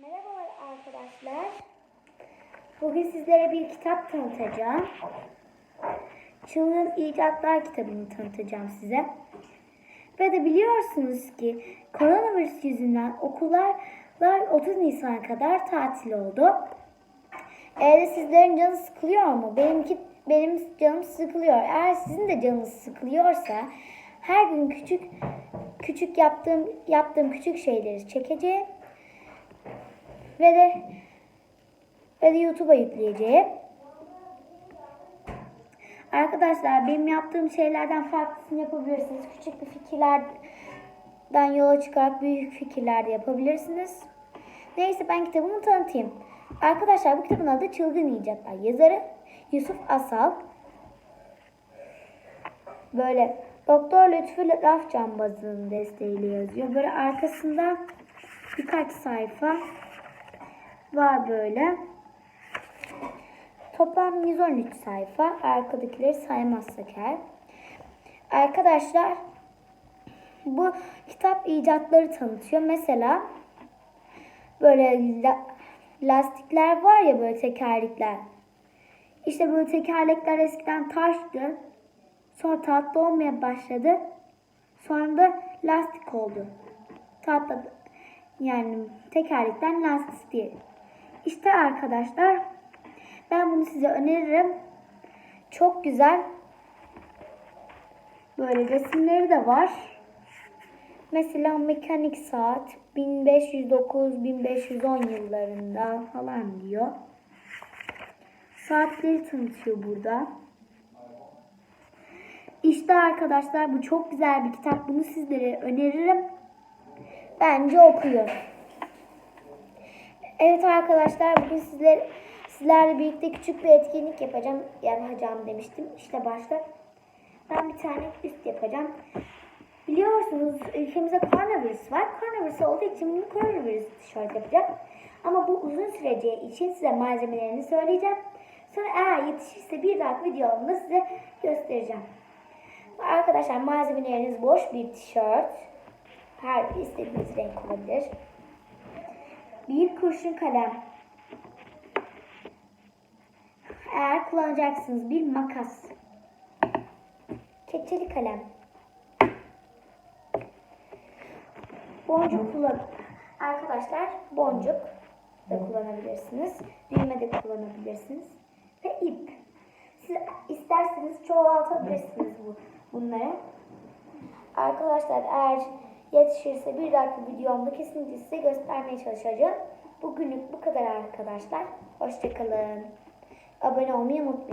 Merhabalar arkadaşlar. Bugün sizlere bir kitap tanıtacağım. Çılgın İcatlar kitabını tanıtacağım size. Ve de biliyorsunuz ki koronavirüs yüzünden okullar 30 Nisan'a kadar tatil oldu. Eğer sizlerin canı sıkılıyor mu? Benimki benim canım sıkılıyor. Eğer sizin de canınız sıkılıyorsa her gün küçük küçük yaptığım yaptığım küçük şeyleri çekeceğim ve de ve de YouTube'a yükleyeceğim. Arkadaşlar benim yaptığım şeylerden farklısını yapabilirsiniz. Küçük bir fikirlerden yola çıkarak büyük fikirler de yapabilirsiniz. Neyse ben kitabımı tanıtayım. Arkadaşlar bu kitabın adı Çılgın İcatlar. Yazarı Yusuf Asal. Böyle Doktor Lütfü Raf Cambazı'nın desteğiyle yazıyor. Böyle arkasında birkaç sayfa var böyle. Toplam 113 sayfa. Arkadakileri saymazsak eğer. Arkadaşlar bu kitap icatları tanıtıyor. Mesela böyle la- lastikler var ya böyle tekerlekler. İşte böyle tekerlekler eskiden taştı. Sonra tatlı olmaya başladı. Sonra da lastik oldu. Tatlı yani tekerlekten lastik diye. İşte arkadaşlar ben bunu size öneririm. Çok güzel. Böyle resimleri de var. Mesela mekanik saat 1509-1510 yıllarında falan diyor. Saatleri tanıtıyor burada. İşte arkadaşlar bu çok güzel bir kitap. Bunu sizlere öneririm. Bence okuyun. Evet arkadaşlar bugün sizler sizlerle birlikte küçük bir etkinlik yapacağım. Yapacağım demiştim. İşte başta. Ben bir tane üst yapacağım. Biliyorsunuz ülkemizde koronavirüs var. Koronavirüs olduğu için bunu koronavirüs tişört yapacağım. Ama bu uzun süreceği için size malzemelerini söyleyeceğim. Sonra eğer yetişirse bir dahaki videomda size göstereceğim. Arkadaşlar malzemeleriniz boş bir tişört. Her istediğiniz renk olabilir. Bir kurşun kalem. Eğer kullanacaksınız bir makas. Keçeli kalem. Boncuk kullan. Arkadaşlar boncuk da kullanabilirsiniz. Düğme de kullanabilirsiniz. Ve ip. Siz isterseniz çoğaltabilirsiniz bu, bunları. Arkadaşlar eğer yetişirse bir dahaki videomda kesinlikle size göstermeye çalışacağım. Bugünlük bu kadar arkadaşlar. Hoşçakalın. Abone olmayı unutmayın.